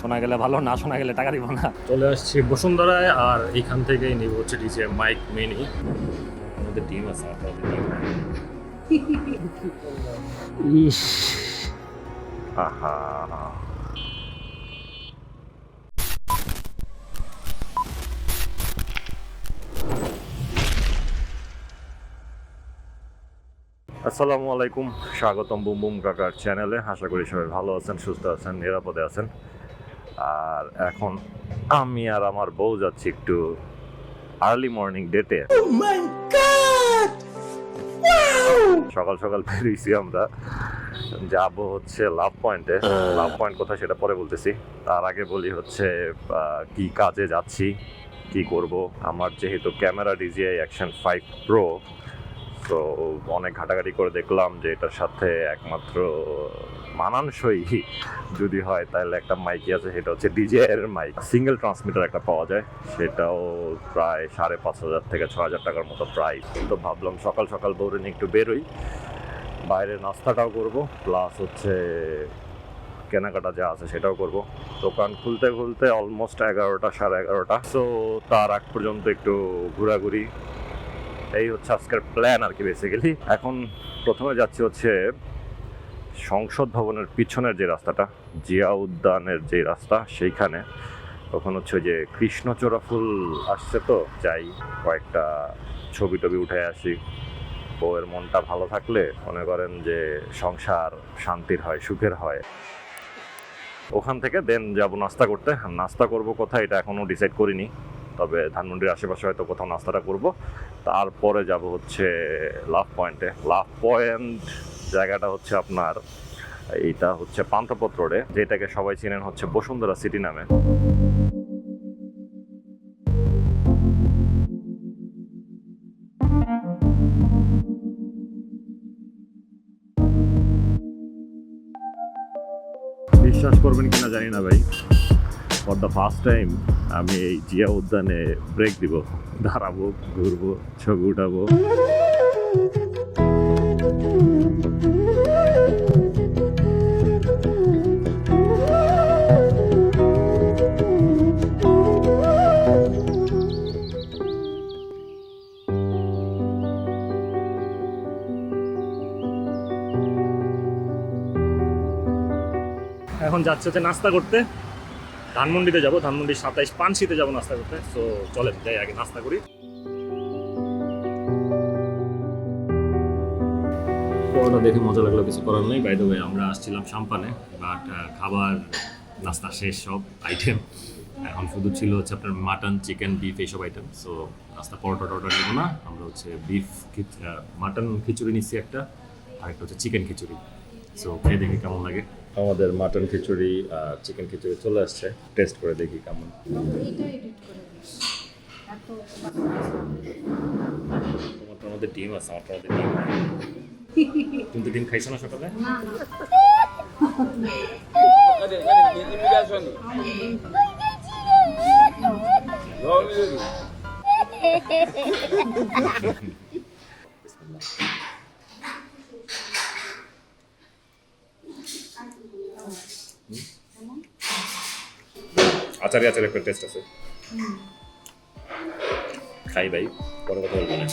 শোনা গেলে ভালো না শোনা গেলে টাকা দিব না। চলে আসছি বসুন্ধরায় আর এইখান থেকেই নিব হচ্ছে ডিজে মাইক মিনি আমাদের টিম আছে ইস। আহা। আসসালামু আলাইকুম স্বাগতম বুম বুম কাকার চ্যানেলে আশা করি সবাই ভালো আছেন সুস্থ আছেন নিরাপদে আছেন। আর এখন আমি আর আমার বউ যাচ্ছি একটু আর্লি মর্নিং ডেটে সকাল সকাল বেরিয়েছি আমরা। যাব হচ্ছে লাভ পয়েন্টে লাভ পয়েন্ট কোথায় সেটা পরে বলতেছি। তার আগে বলি হচ্ছে কি কাজে যাচ্ছি কি করব? আমার যেহেতু camera DJI action five pro তো অনেক ঘাটাঘাটি করে দেখলাম যে এটার সাথে একমাত্র মানানসই যদি হয়, তাহলে একটা মাইকই আছে, সেটা হচ্ছে ডিজে এর মাইক সিঙ্গেল ট্রান্সমিটার একটা পাওয়া যায়, সেটাও প্রায় সাড়ে পাঁচ হাজার থেকে ছ হাজার টাকার মতো প্রাইস তো ভাবলাম সকাল সকাল নিয়ে একটু বেরোই, বাইরে নাস্তাটাও করব প্লাস হচ্ছে কেনাকাটা যা আছে সেটাও করব। দোকান খুলতে খুলতে অলমোস্ট এগারোটা, সাড়ে এগারোটা। সো তার আগ পর্যন্ত একটু ঘোরাঘুরি এই হচ্ছে আজকের প্ল্যান আর কি বেসিক্যালি এখন প্রথমে যাচ্ছি হচ্ছে সংসদ ভবনের পিছনের যে রাস্তাটা, জিয়া উদ্যানের যে রাস্তা, সেইখানে। তখন হচ্ছে যে কৃষ্ণচূড়া ফুল আসছে তো, যাই কয়েকটা ছবি টবি উঠে আসি। বউয়ের মনটা ভালো থাকলে মনে করেন যে সংসার শান্তির হয়, সুখের হয়। ওখান থেকে দেন যাব নাস্তা করতে। নাস্তা করব কোথায় এটা এখনও ডিসাইড করিনি। তবে ধানমন্ডির আশেপাশে হয়তো কোথাও নাস্তাটা করব। তারপরে যাব হচ্ছে লাভ পয়েন্টে। লাভ পয়েন্ট জায়গাটা হচ্ছে আপনার, এইটা হচ্ছে পান্থপথ রোডে, যেটাকে সবাই চেনেন হচ্ছে বসুন্ধরা সিটি নামে। বিশ্বাস করবেন কিনা জানি না ভাই। ফর দ্য ফার্স্ট টাইম আমি এই জিয়া উদ্যানে ব্রেক দিব। দাঁড়াবো, ঘুরবো, ছবি উঠাবো। এখন যাচ্ছে হচ্ছে নাস্তা করতে। ধানমন্ডিতে যাব, ধানমন্ডির সাতাইশ পানশিতে যাব নাস্তা করতে। তো চলেন, যাই, আগে নাস্তা করি। দেখে মজা লাগল, কিছু করার নেই। বাই দ্য ওয়ে আমরা আসছিলাম সাম্পানে বাট খাবার, নাস্তা শেষ, সব আইটেম এখন শুধু ছিল হচ্ছে আপনার মাটন চিকেন বিফ এইসব আইটেম সো নাস্তা, পরোটা টরোটা নেব না। আমরা হচ্ছে বিফ মাটন খিচুড়ি নিচ্ছি একটা আর একটা হচ্ছে চিকেন খিচুড়ি। সো খেয়ে দেখি কেমন লাগে। আমাদের মাটন খিচুড়ি আর চিকেন খিচুড়ি চলে আসছে। টেস্ট করে দেখি কেমন। এটা এডিট করে দিস এত তোমার তো আমাদের ডিম আছে আমার তো আমাদের ডিম। তুমি তো ডিম খাইছো না সকালে না। আচারি আচারি একটা টেস্ট আছে। খাই ভাই পরে কথা বলব না।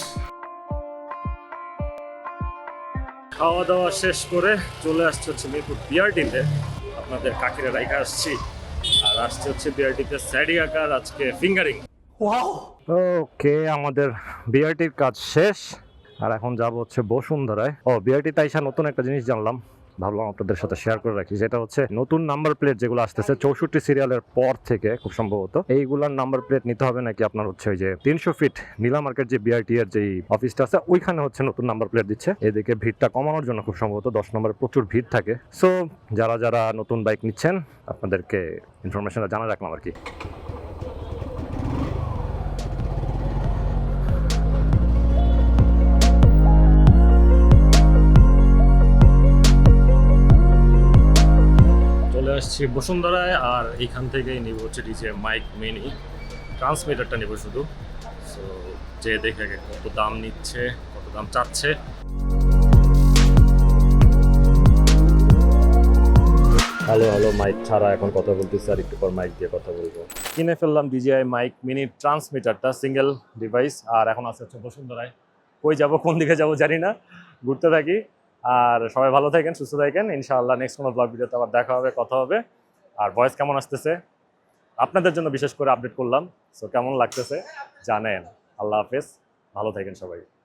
খাওয়া দাওয়া শেষ করে চলে আসছে হচ্ছে মিরপুর বিআরটিতে আপনাদের কাকিরে রাইখা আসছি। আর আসছে হচ্ছে বিআরটিতে স্যাডি আকার আজকে ফিঙ্গারিং। ওকে আমাদের বিআরটির কাজ শেষ। আর এখন যাব হচ্ছে বসুন্ধরায়। ও বিআরটি তাইসা নতুন একটা জিনিস জানলাম। ভাবলাম আপনাদের সাথে শেয়ার করে রাখি। যেটা হচ্ছে, নতুন নাম্বার প্লেট যেগুলো আসতেছে, চৌষট্টি সিরিয়ালের পর থেকে খুব সম্ভবত, এইগুলার নাম্বার প্লেট নিতে হবে নাকি আপনার হচ্ছে ওই যে তিনশো ফিট নীলা মার্কেট যে বিআরটি এর যে অফিসটা আছে, ওইখানে হচ্ছে নতুন নাম্বার প্লেট দিচ্ছে। এদিকে ভিড়টা কমানোর জন্য খুব সম্ভবত দশ নম্বরে প্রচুর ভিড় থাকে। সো যারা যারা নতুন বাইক নিচ্ছেন, আপনাদেরকে ইনফরমেশনটা জানা রাখলাম আর কি। আসছি বসুন্ধরায় আর এইখান থেকেই নিব হচ্ছে ডিজে মাইক মিনি ট্রান্সমিটারটা নেব শুধু। সো যে দেখে কত দাম নিচ্ছে কত দাম চাচ্ছে। হ্যালো হ্যালো মাইক ছাড়া এখন কথা বলতেছি আর একটু পর মাইক দিয়ে কথা বলব। কিনে ফেললাম ডিজিআই মাইক মিনি ট্রান্সমিটারটা সিঙ্গেল ডিভাইস আর এখন আছে হচ্ছে বসুন্ধরায়। কই যাব কোন দিকে যাব জানি না। ঘুরতে থাকি। আর সবাই ভালো থাকেন, সুস্থ থাকেন। ইনশাআল্লাহ নেক্সট কোনো ব্লগ ভিডিওতে আবার দেখা হবে, কথা হবে। আর ভয়েস কেমন আসতেছে? আপনাদের জন্য বিশেষ করে আপডেট করলাম। সো কেমন লাগতেছে? জানেন। আল্লাহ হাফেজ। ভালো থাকেন সবাই।